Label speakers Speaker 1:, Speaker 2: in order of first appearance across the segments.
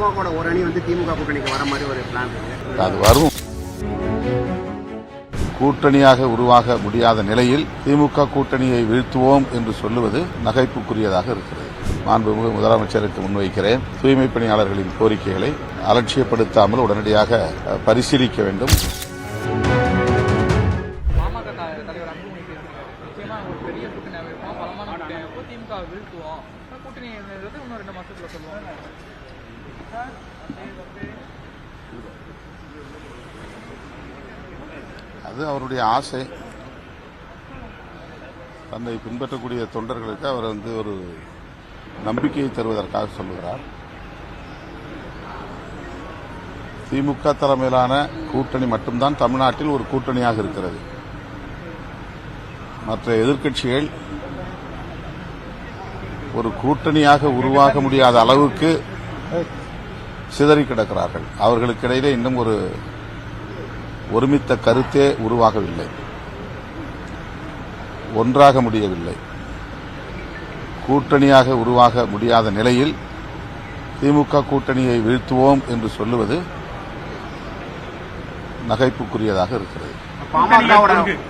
Speaker 1: பாமகவோட ஒரு அணி வந்து திமுக கூட்டணிக்கு வர மாதிரி ஒரு பிளான் இருக்கு.
Speaker 2: அது வரும். கூட்டணியாக உருவாக முடியாத நிலையில் திமுக கூட்டணியை வீழ்த்துவோம் என்று சொல்லுவது நகைப்புக்குரியதாக இருக்கிறது. மாண்புமிகு முதலமைச்சருக்கு முன்வைக்கிறேன். தூய்மை பணியாளர்களின் கோரிக்கைகளை அலட்சியப்படுத்தாமல் உடனடியாக பரிசீலிக்க வேண்டும்.
Speaker 3: கூட்டணி இன்னும் ரெண்டு மாசத்துல
Speaker 2: அது அவருடைய ஆசை. தன்னை பின்பற்றக்கூடிய தொண்டர்களுக்கு அவர் வந்து ஒரு நம்பிக்கையை தருவதற்காக சொல்லுகிறார். திமுக தலைமையிலான கூட்டணி மட்டும்தான் தமிழ்நாட்டில் ஒரு கூட்டணியாக இருக்கிறது. மற்ற எதிர்க்கட்சிகள் ஒரு கூட்டணியாக உருவாக முடியாத அளவுக்கு சிதறி கிடக்கிறார்கள். அவர்களுக்கிடையிலே இன்னும் ஒரு ஒருமித்த கருத்தே உருவாகவில்லை. ஒன்றாக முடியவில்லை. கூட்டணியாக உருவாக முடியாத நிலையில் திமுக கூட்டணியை வீழ்த்துவோம் என்று சொல்லுவது நகைப்புக்குரியதாக இருக்கிறது.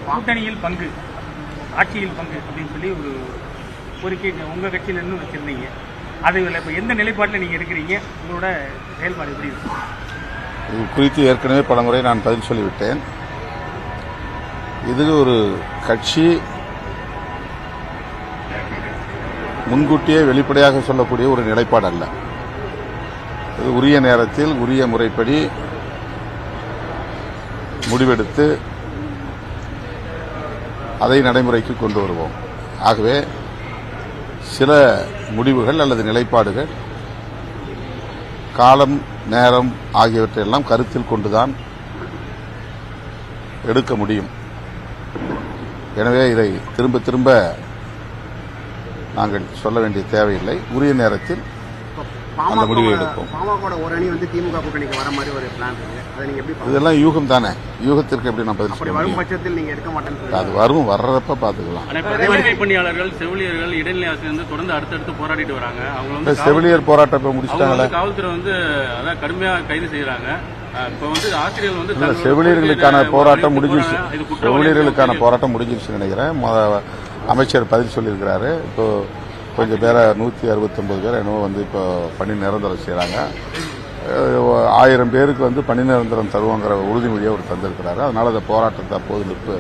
Speaker 4: கூட்டணியில் பங்கு ஆட்சியில் பங்கு அப்படின்னு சொல்லி ஒரு கோரிக்கை உங்க கட்சியிலிருந்து வச்சிருந்தீங்க. அது இப்போ எந்த நிலைப்பாட்டில் நீங்கள் இருக்கிறீங்க? உங்களோட செயல்பாடு எப்படி இருக்கும்
Speaker 2: இது குறித்து ஏற்கனவே பலமுறை நான் பதில் சொல்லிவிட்டேன். இது ஒரு கட்சி முன்கூட்டியே வெளிப்படையாக சொல்லக்கூடிய ஒரு நிலைப்பாடு அல்ல. இது உரிய நேரத்தில் உரிய முறைப்படி முடிவெடுத்து அதை நடைமுறைக்கு கொண்டு வருவோம். ஆகவே சில முடிவுகள் அல்லது நிலைப்பாடுகள் காலம் நேரம் ஆகியவற்றையெல்லாம் கருத்தில் கொண்டுதான் எடுக்க முடியும். எனவே இதை திரும்ப திரும்ப நாங்கள் சொல்ல வேண்டிய தேவையில்லை. உரிய நேரத்தில் அந்த முடிவை எடுப்போம்.
Speaker 1: பாமகவோட ஒரு அணி வந்து திமுக கூட்டணிக்கு வர மாதிரி ஒரு பிளான் இருக்கு. அதை நீங்க எப்படி பாக்குறீங்க?
Speaker 2: இதெல்லாம் யூகம் தானே? யூகத்திற்கு எப்படி நான் பதில்
Speaker 1: அப்படி
Speaker 2: சொல்ல
Speaker 1: வரும்
Speaker 2: முடியும்?
Speaker 1: பட்சத்தில் நீங்க எடுக்க மாட்டேன்னு
Speaker 2: அது வரும் வர்றப்ப பார்த்துக்கலாம்
Speaker 5: தூய்மை பணியாளர்கள் செவிலியர்கள் இடைநிலை ஆசிரியர் வந்து தொடர்ந்து அடுத்தடுத்து போராடிட்டு வராங்க. அவங்க
Speaker 2: செவிலியர் போராட்டம் இப்ப
Speaker 5: அவங்க
Speaker 2: முடிச்சிட்டாங்களே?
Speaker 5: வந்து காவல்துறை வந்து அதான் கடுமையா கைது செய்யறாங்க.
Speaker 2: செவிலியர்களுக்கான போராட்டம் முடிஞ்சிருச்சு. செவிலியர்களுக்கான போராட்டம் முடிஞ்சிருச்சு நினைக்கிறேன். அமைச்சர் பதில் சொல்லியிருக்கிறாரு. இப்போ கொஞ்சம் பேரை நூற்றி அறுபத்தொன்பது பேர் என்னவோ வந்து இப்போ பணி நிரந்தரம் செய்கிறாங்க ஆயிரம் பேருக்கு வந்து பணி நிரந்தரம் தருவோங்கிற உறுதிமொழியை அவர் தந்திருக்கிறாரு. அதனால் அந்த போராட்டத்தை அப்போது நிற்பு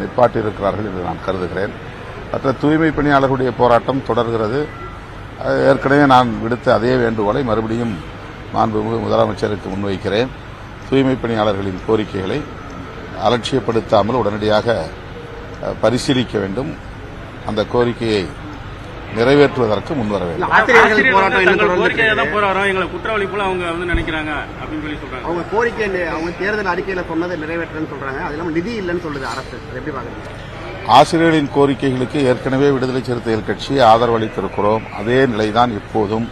Speaker 2: நிப்பாட்டியிருக்கிறார்கள் என்று நான் கருதுகிறேன். மற்ற தூய்மை பணியாளர்களுடைய போராட்டம் தொடர்கிறது. ஏற்கனவே நான் விடுத்த அதே வேண்டுகோளை மறுபடியும் மாண்புமிகு முதலமைச்சருக்கு முன்வைக்கிறேன். தூய்மை பணியாளர்களின் கோரிக்கைகளை அலட்சியப்படுத்தாமல் உடனடியாக பரிசீலிக்க வேண்டும். அந்த கோரிக்கையை நிறைவேற்றுவதற்கு முன்வர வேண்டும்
Speaker 1: ஆசிரியர்கள் போராட்டம் தொடர்ந்து
Speaker 5: கோரிக்கையை
Speaker 1: இருக்கு.
Speaker 5: தான் போராடுறோம் எங்களை குற்றவாளி போல அவங்க வந்து நினைக்கிறாங்க அப்படின்னு சொல்லி சொல்றாங்க.
Speaker 1: அவங்க கோரிக்கை அவங்க தேர்தல் அறிக்கையில சொன்னதை நிறைவேற்றன்னு சொல்றாங்க. அது இல்லாம நிதி இல்லைன்னு சொல்லுது அரசு. அதை எப்படி பாக்குறீங்க
Speaker 2: ஆசிரியர்களின் கோரிக்கைகளுக்கு ஏற்கனவே விடுதலை சிறுத்தைகள் கட்சி ஆதரவு அளித்திருக்கிறோம். அதே நிலைதான் இப்போதும்